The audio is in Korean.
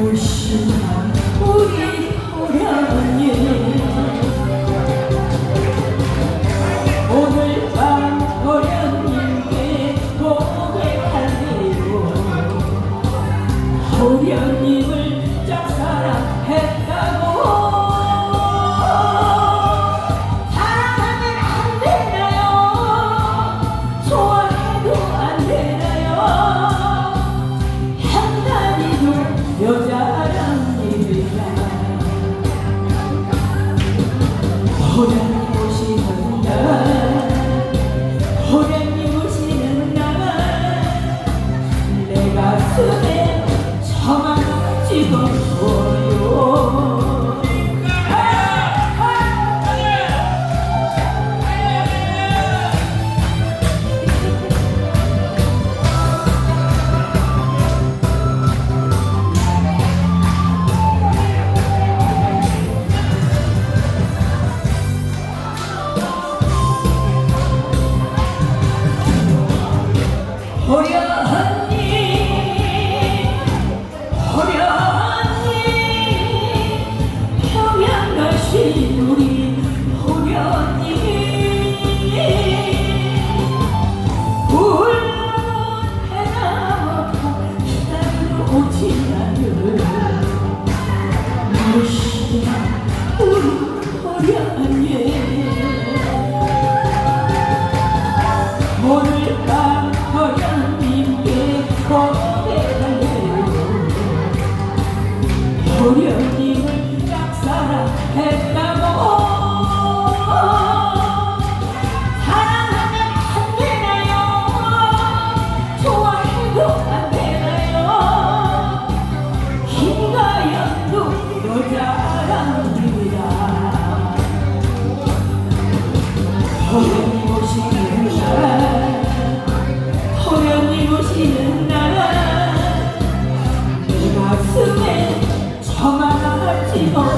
무심한 우리 호련 호련님 오시는 날내 가슴에 저만 찍어줘요 호련님 호련님 평양 가신 우리 울려도 대답 없고 기다려 오지 호련님 오늘 호련님을 짝사랑했다고. 사랑하면 안 되나요? 좋아해도 안 되나요? 김가연도 여자랍니다 地方。